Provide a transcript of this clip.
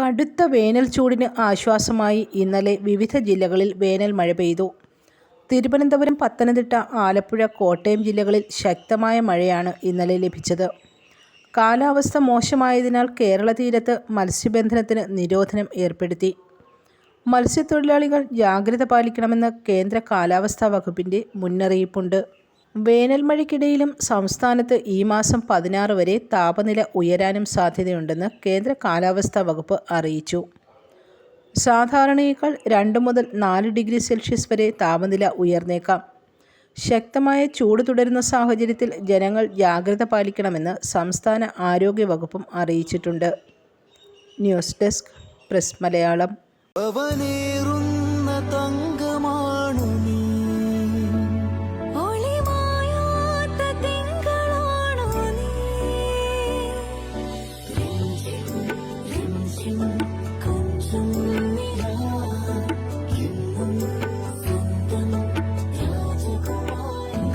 കടുത്ത വേനൽ ചൂടിന് ആശ്വാസമായി ഇന്നലെ വിവിധ ജില്ലകളിൽ വേനൽ മഴ പെയ്തു. തിരുവനന്തപുരം പത്തനംതിട്ട ആലപ്പുഴ കോട്ടയം ജില്ലകളിൽ ശക്തമായ മഴയാണ് ഇന്നലെ ലഭിച്ചത്. കാലാവസ്ഥ മോശമായതിനാൽ കേരള തീരത്ത് മത്സ്യബന്ധനത്തിന് നിരോധനം ഏർപ്പെടുത്തി. മത്സ്യത്തൊഴിലാളികൾ ജാഗ്രത പാലിക്കണമെന്ന് കേന്ദ്ര കാലാവസ്ഥാ വകുപ്പിന്റെ മുന്നറിയിപ്പുണ്ട്. വേനൽ മഴയ്ക്കിടയിലും സംസ്ഥാനത്ത് ഈ മാസം പതിനാറ് വരെ താപനില ഉയരാനും സാധ്യതയുണ്ടെന്ന് കേന്ദ്ര കാലാവസ്ഥാ വകുപ്പ് അറിയിച്ചു. സാധാരണയേക്കാൾ രണ്ട് മുതൽ നാല് ഡിഗ്രി സെൽഷ്യസ് വരെ താപനില ഉയർന്നേക്കാം. ശക്തമായ ചൂട് തുടരുന്ന സാഹചര്യത്തിൽ ജനങ്ങൾ ജാഗ്രത പാലിക്കണമെന്ന് സംസ്ഥാന ആരോഗ്യ വകുപ്പും അറിയിച്ചിട്ടുണ്ട്. News desk press Malayalam.